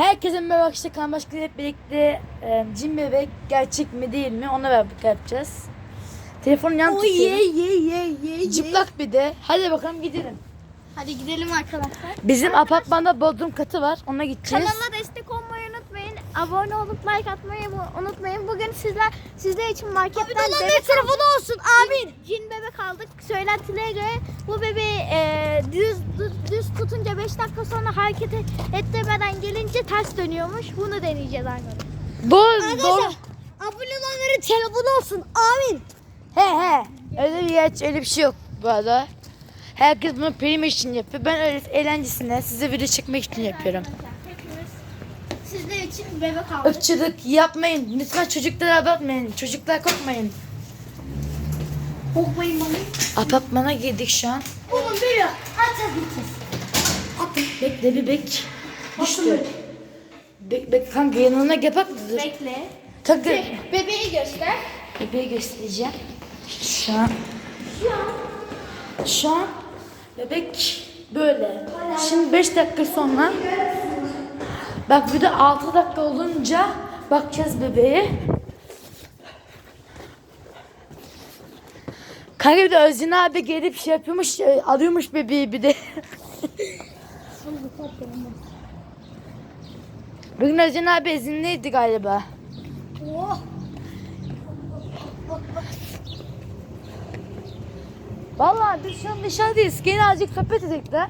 Herkese merhaba arkadaşlar kan başkanı hep birlikte e, cin bebek gerçek mi değil mi ona beraber yapacağız. Telefonu yan Oh tutuyorum. ye ye ye ye. Cıplak bir de. Hadi bakalım gidelim. Hadi gidelim arkadaşlar. Bizim apartmanda bodrum katı var. Ona gideceğiz. Kanala destek olmayı. Abone olup like atmayı bu- unutmayın. Bugün sizler sizler için marketten bebek telefonu olsun. Amin. Cin bebek aldık. Söylentilere göre bu bebeği e, düz, düz düz tutunca 5 dakika sonra hareket ettirmeden gelince ters dönüyormuş. Bunu deneyeceğiz arkadaşlar. Bu doğru. abone olanların telefonu olsun. Amin. He he. Öyle bir geç öyle bir şey yok bu arada. Herkes bunu prim için yapıyor. Ben öyle eğlencesine size video çekmek için yapıyorum. Sizler için bebek aldık. Irkçılık yapmayın. Lütfen çocuklara bakmayın. Çocuklar korkmayın. Korkmayın bana. Apartmana girdik şu an. Oğlum böyle atacağız gideceğiz. Bekle bir bek. Düştü. Bek, bek kanka yanına gel bak. Dur. Bekle. Kanka Bebeği göster. bebeği göstereceğim. Şu an. Şu an bebek böyle. Şimdi 5 dakika sonra bak bir de 6 dakika olunca bakacağız bebeğe. Kanka bir de Özgün abi gelip şey yapıyormuş, e, arıyormuş bebeği bir de. Bugün Özgün abi izinliydi galiba. Oh. Vallahi biz şu an dışarıdayız. Gene azıcık sohbet edelim de.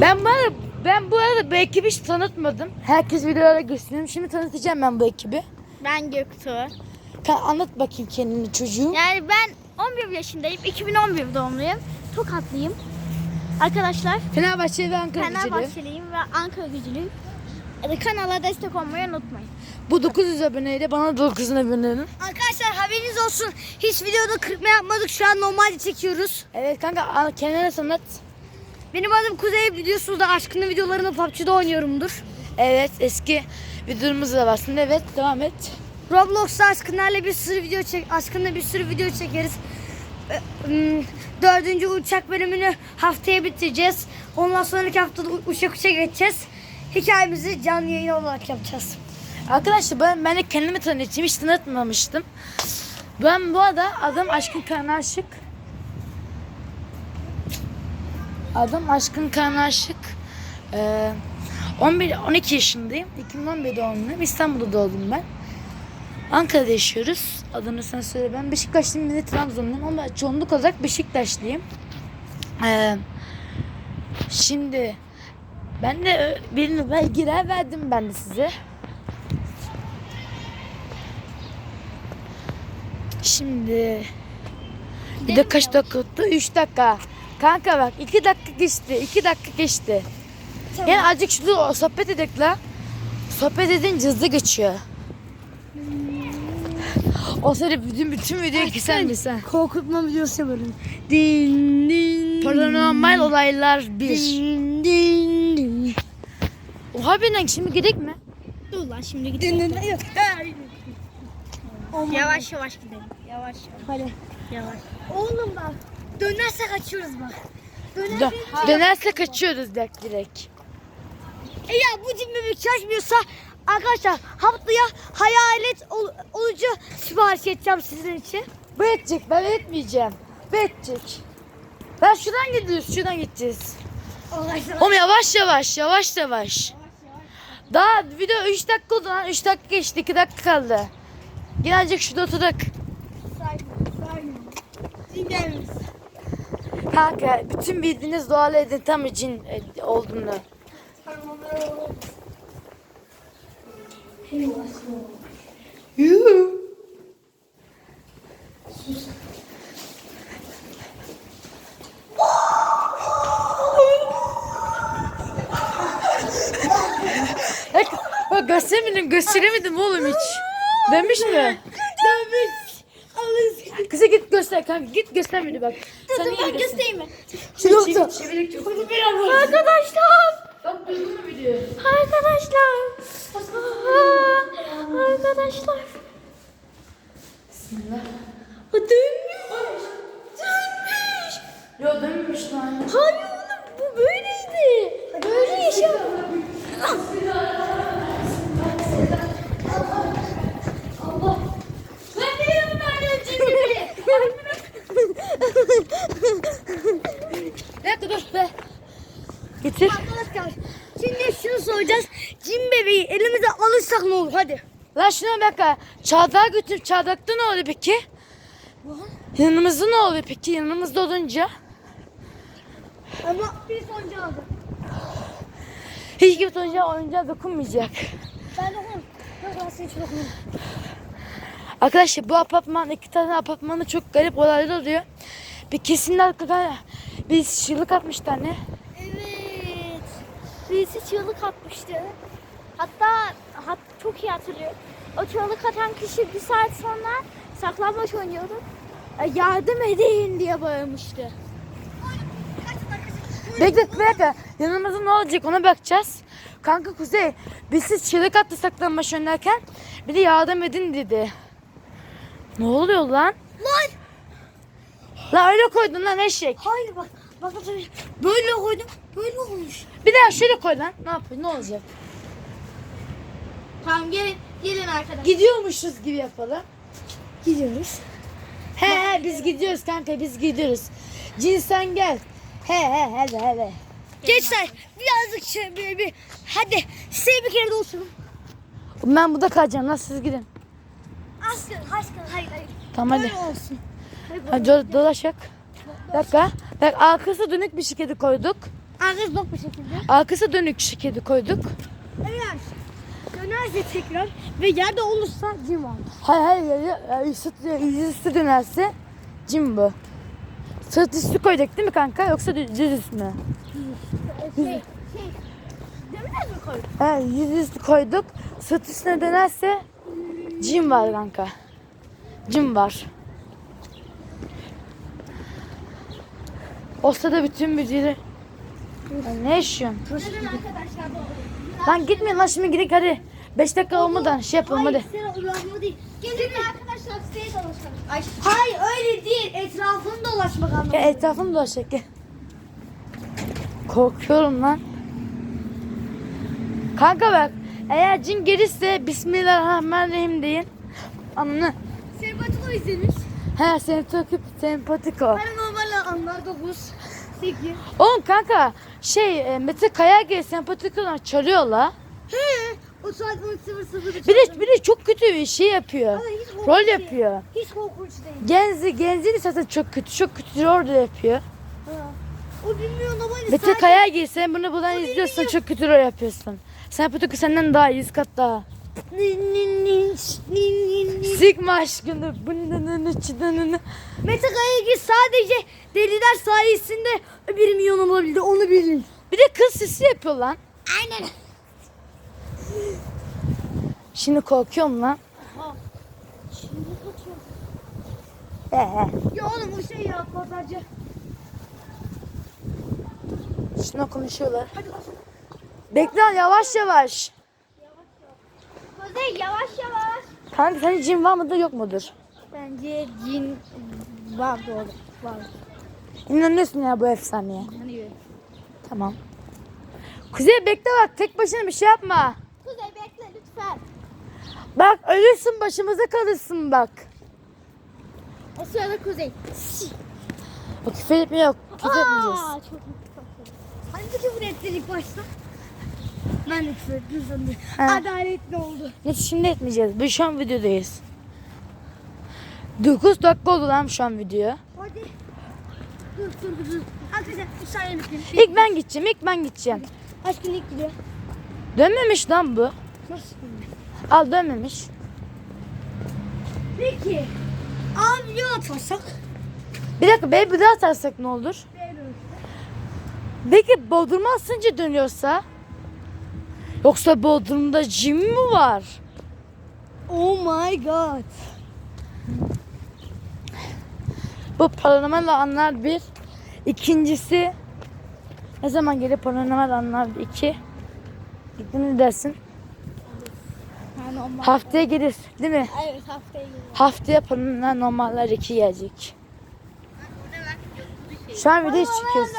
Ben arada, ben bu arada bu ekibi hiç tanıtmadım. Herkes videolara gösteriyorum. Şimdi tanıtacağım ben bu ekibi. Ben Göktuğ. Ka- anlat bakayım kendini çocuğum. Yani ben 11 yaşındayım. 2011 doğumluyum. Tokatlıyım. Arkadaşlar Fenerbahçe ve Ankara. Fenerbahçeliyim ve Ankara gücülüyüm. E, Kanala destek olmayı unutmayın. Bu 900 aboneyle bana 900 abone olun. Arkadaşlar haberiniz olsun. Hiç videoda kırpma yapmadık. Şu an normalde çekiyoruz. Evet kanka al, kendine sanat. Benim adım Kuzey biliyorsunuz da aşkının videolarını PUBG'de oynuyorumdur. Evet eski videomuz da var aslında. Evet devam et. Roblox'ta aşkınlarla bir sürü video çek, aşkınla bir sürü video çekeriz. Ee, Dördüncü uçak bölümünü haftaya bitireceğiz. Ondan sonraki haftada uçak uçak geçeceğiz. Hikayemizi canlı yayın olarak yapacağız. Arkadaşlar ben, ben de kendimi tanıtayım. Hiç tanıtmamıştım. Ben bu arada adım Aşkın Kanaşık. Adım Aşkın Kanaşık. Ee, 11 12 yaşındayım. 2011 doğumluyum. İstanbul'da doğdum ben. Ankara'da yaşıyoruz. Adını sen söyle. Ben Beşiktaşlıyım bir de Trabzonluyum ama çoğunluk olarak Beşiktaşlıyım. Ee, şimdi ben de birini belgeler verdim ben de size. Şimdi bir de kaç dakika oldu? 3 dakika. Kanka bak 2 dakika geçti. 2 dakika geçti. Yani azıcık şurada sohbet edek la. Sohbet edince hızlı geçiyor. O sırada bütün bütün videoyu kesen bir sen. Korkutma videosu yapıyorum. Din din. Paranormal olaylar 1. Din din din. Oha benden şimdi gerek mi? Dur lan şimdi gidelim. Yavaş yavaş gidelim. Yavaş yavaş. Hadi. Yavaş. Oğlum bak. Dönersek kaçıyoruz bak. Dönersek. Dö- dönerse kaçıyoruz direkt direkt. E ya bu bebek çalışmıyorsa arkadaşlar haftaya hayalet ol, olucu sipariş edeceğim sizin için. Bu edecek ben etmeyeceğim. Bu edecek. Ben şuradan gidiyoruz şuradan gideceğiz. Oğlum yavaş yavaş yavaş yavaş. Daha video 3 dakika oldu lan 3 dakika geçti 2 dakika kaldı. Gelecek şurada oturduk. Kanka bütün bildiğiniz doğal edin tam cin e, olduğunu. Yuhu. Bak, gösteremedim, gösteremedim oğlum hiç. Demiş mi? Alın. Kıza git göster kanka, git göstermedi bak. Sen iyi Ben bilirsin. göstereyim mi? Yoksa. Çevirek çok. Arkadaşlar. Bak duydun mu videoyu? Arkadaşlar. Aa, Arkadaşlar. Bismillah. O dönmüş. Dönmüş. Yo dönmemiş lan. Hayır oğlum bu böyleydi. Böyle yaşam. Soracağız. Cin bebeği elimize alırsak ne olur hadi. Lan şuna bak ha. Çardağa götür. Çardakta ne oluyor peki? Yanımızda ne oluyor peki? Yanımızda olunca. Ama bir sonucu aldı. Hiç kimse oyuncağa, oyuncağa dokunmayacak. Ben. Yok ben seni çok okuyorum. Arkadaşlar bu apartman iki tane apartmanda çok garip olaylar oluyor. Bir kesin arkadaşlar bir çığlık atmış tane. Birisi çığlık atmıştı. Hatta hat, çok iyi hatırlıyorum. O çığlık atan kişi bir saat sonra saklambaç oynuyordu. E, Yardım edin diye bağırmıştı. Bekle bekle. Yanımızda ne olacak ona bakacağız. Kanka Kuzey birisi çığlık attı saklanmaç oynarken bir de yardım edin dedi. Ne oluyor lan? Lan! Lan öyle koydun lan eşek. Hayır bak. Bak bak, böyle koydum. Böyle olmuş. Bir daha şöyle koy lan. Ne yapıyor ne olacak? Tamam gelin. Gelin arkadaşlar. Gidiyormuşuz gibi yapalım. Gidiyoruz. He he biz gidiyoruz kanka biz gidiyoruz. Cin sen gel. He he hele hele. Gençler birazcık şey bir, bir hadi size bir kere de olsun. Ben burada kalacağım lan siz gidin. Aşkın aşkın hayır hayır. Tamam hadi. Böyle olsun. Hadi do- dolaşak. Dakika. Bak arkası dönük bir şirketi koyduk. Ağız bak bu şekilde. Arkası dönük şirketi koyduk. Eğer dönerse tekrar ve yerde olursa cim var. Hayır hayır hayır. Üstü, yüzüstü dönerse cin bu. Sırt üstü koyduk değil mi kanka yoksa düz üstü mü? Şey, şey. Demir mi koyduk? He yüzüstü koyduk. Sırt üstüne dönerse cin var kanka. Cin var. O sırada bütün bücürü... Ay, Ne yaşıyorsun? Lan gitmeyin lan şimdi gidelim hadi. 5 dakika olmadan şey yapalım hadi. Gelin arkadaşlar siteye dolaşalım. Ay. Hayır öyle değil. Etrafını dolaşmak Ya anlamında. etrafını dolaşacak gel. Korkuyorum lan. Kanka bak. Eğer cin gelirse Bismillahirrahmanirrahim deyin. Anını. Sempatiko izlenir. He seni takip sempatik o. Paranormal anlar 9. 8. Oğlum kanka şey e, Mete Kaya gibi sempatik olan çalıyor la. He. O saat 10.00'da Bir de, bir de çok kötü bir şey yapıyor. Ama hiç korkunç Rol değil. yapıyor. Hiç korkunç değil. Genzi, Genzi de zaten çok kötü. Çok kötü rol de yapıyor. Ha. O bilmiyor hani Mete Kaya gibi sen bunu buradan izliyorsan çok kötü rol yapıyorsun. Sempatik senden daha iyi, yüz kat daha. Sigma aşkını. Mete Kayagil sadece deliler sayesinde bir milyon olabildi onu bilin. Bir de kız sesi yapıyor lan. Aynen. Şimdi korkuyorum lan. Şimdi kaçıyor. Ee, Ya oğlum o şey ya pazarcı. şuna konuşuyorlar. Hadi. Bekle yavaş yavaş. Kuzey yavaş yavaş. Kanka senin cin var mıdır yok mudur? Bence cin var doğru. Var. İnanıyorsun ya bu efsaneye. Hani Tamam. Kuzey bekle bak tek başına bir şey yapma. Kuzey bekle lütfen. Bak ölürsün başımıza kalırsın bak. O sırada Kuzey. O küfür etmiyor yok. Küfür etmeyeceğiz. Çok Hani de küfür ettin ilk başta? Ben ettim sandım. Adaletli oldu. Neyse şimdi etmeyeceğiz. Biz şu an videodayız. 9 dakika oldu lan şu an video. Hadi. Dur dur dur. Arkadaşlar bekleyin. İlk ben gideceğim, ilk ben gideceğim. Aşkın ilk gidiyor. Dönmemiş lan bu. Nasıl? Al dönmemiş. Peki. Abi ya atarsak? Bir dakika bir daha atarsak ne olur? Peki Bodrum'a asınca dönüyorsa? Yoksa Bodrum'da cin mi var? Oh my god. Bu paranormal anlar bir. İkincisi ne zaman gelir paranormal anlar iki? Ne dersin? Haftaya gelir değil mi? Evet haftaya geliyor. Haftaya paranormaller iki gelecek. Şu an video çıkıyoruz.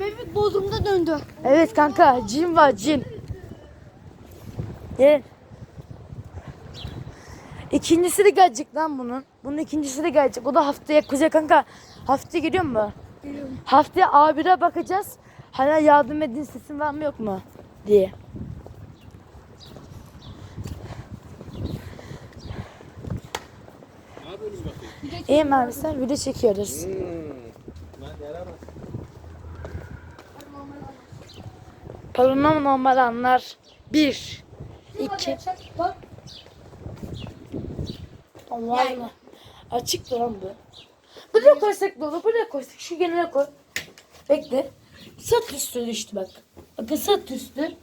Bebek bozumda döndü. Evet kanka cin var cin. Gel. İkincisi de gelecek lan bunun. Bunun ikincisi de gelecek. O da haftaya Kuzey kanka. Haftaya geliyor mu? Geliyorum. Haftaya A1'e bakacağız. Hala yardım edin sesin var mı yok mu? diye. İyi abi sen video çekiyoruz. Hmm. Paranormal normal anlar. Bir. İki. Allah Allah. Açık lan bu. Buraya koysak dolu, buraya koysak şu genele koy. Bekle. Sat üstü düştü bak. Bakın sat üstü.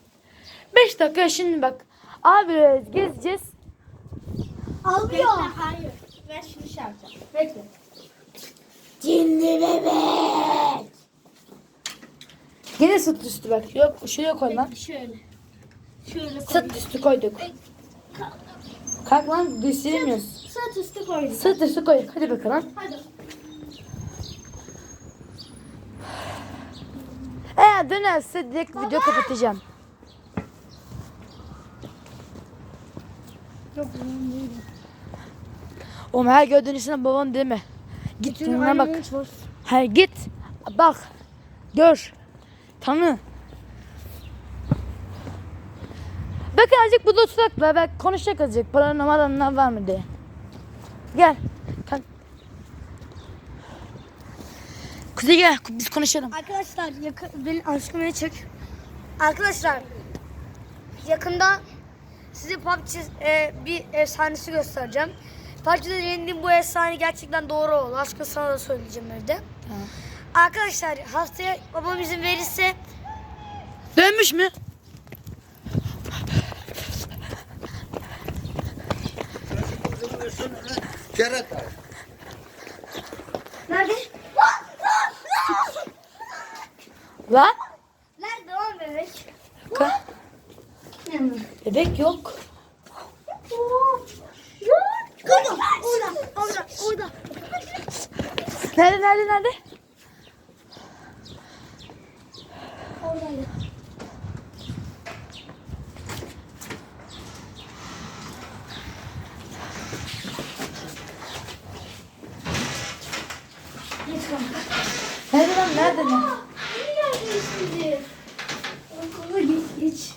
5 dakika şimdi bak. Abi gezeceğiz. Almıyor. hayır. Ben şunu şey yapacağım. Bekle. Cinli bebek. Gene sırt üstü bak. Yok şuraya koy lan. Şöyle. Şöyle. Sırt üstü koyduk. Kalk lan gösteremiyoruz. Sırt üstü koydum. Sırt üstü koy. Hadi bakalım. Hadi. Eğer dönerse direkt video kapatacağım. Yok benim değil. Oğlum her gördüğün insana baban deme. Git yanına bak. Hayır git. Bak. Gör. Tanı. Bakın azıcık burada oturak ve bak konuşacak azıcık. Paranormal anlar var mı diye. Gel. Kalk. Kuzey gel biz konuşalım. Arkadaşlar yakın, benim aşkımı çek. Arkadaşlar yakında size PUBG e, bir efsanesi göstereceğim. PUBG'de yendiğim bu efsane gerçekten doğru oldu. Aşkım sana da söyleyeceğim evde. Tamam. Arkadaşlar haftaya babam izin verirse Dönmüş mü? Kerata. Nerede? Lan. Nerede lan bebek? Ka- Bebek yok. Orada, orada, orada, orada. Nerede nerede nerede? Oradaydı. Nerede lan nerede lan? Sizi? Okula geç, geç.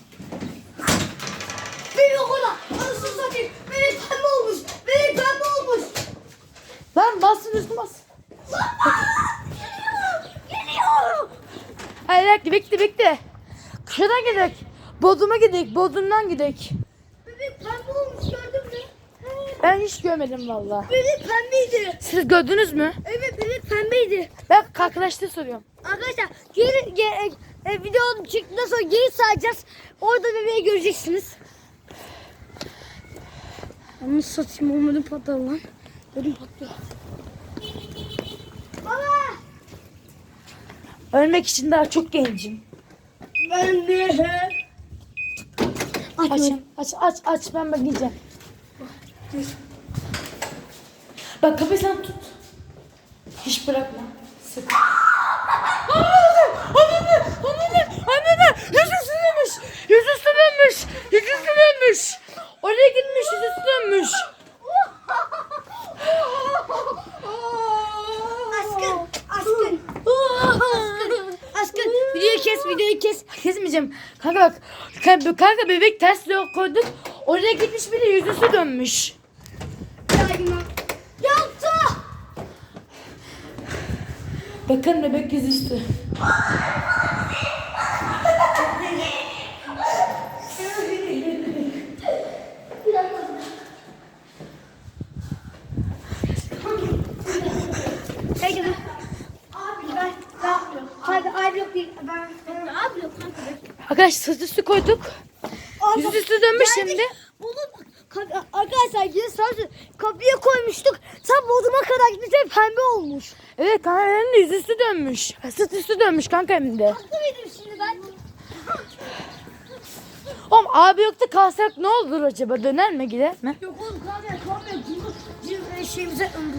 Beni okula, anasını satayım. Beni pembe olmuş, beni pembe olmuş. Lan bassın üstüne bas. Geliyorum. Hayır bekle bekle bekle. Şuradan gidelim. Bodrum'a gidelim. Bodrum'dan gidelim. Bebek pembe olmuş gördün mü? Ben hiç görmedim valla. Bebek pembeydi. Siz gördünüz mü? Evet bebek pembeydi. Ben arkadaşlar soruyorum. Arkadaşlar geri, geri e, video çıktıktan sonra geri sayacağız. Orada bebeği göreceksiniz. Ama satayım olmadı patladı lan. Dedim patlıyor. Baba! Ölmek için daha çok gencim. Ben de. Açın. Aç aç aç ben bakacağım. Bak kapıyı sen tut. Hiç bırakma. Sık. Anne! Anne! Anne! Anne! Yüzüstü dönmüş! Yüzüstü dönmüş! Yüzüstü dönmüş! Oraya gitmiş yüzüstü dönmüş. Aşkın, aşkın. Aşkın, videoyu kes, videoyu kes. Kesmeyeceğim. Kanka bak. Kanka, kanka bebek ters koyduk. Oraya gitmiş biri yüzüstü dönmüş. Yaptı. Bakın bebek yüzüstü. Hey gel. Abi ben ne yapıyorum? Hadi abi yok değil. Ben, ben abi yok kanka. Arkadaşlar sırt üstü koyduk. Yüzüstü dönmüş şimdi. Buldum. Kanka, arkadaşlar yine sadece kapıya koymuştuk. Tam boduma kadar gitmiş ve pembe olmuş. Evet kanka hem de yüzüstü dönmüş. Sırt üstü dönmüş kanka hem de. Haklı mıydım şimdi ben? Oğlum abi yoktu kalsak ne olur acaba? Döner mi gider mi? Yok oğlum kanka kalmıyor. Bizim şeyimize ömür.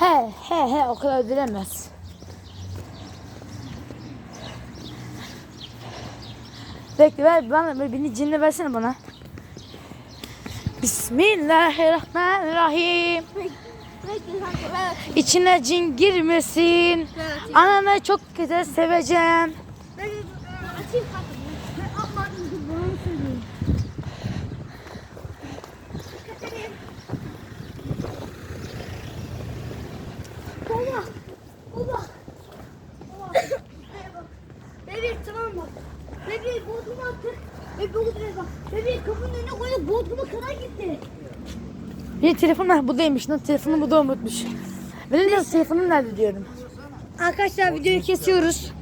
He he he o kadar ödülemez. Bekle ver bana ver, beni cinle versene bana. Bismillahirrahmanirrahim. İçine cin girmesin. Ananı çok güzel seveceğim. Bir telefon var buradaymış. Nasıl telefonu burada unutmuş. Benim de telefonum nerede diyorum. Arkadaşlar videoyu kesiyoruz.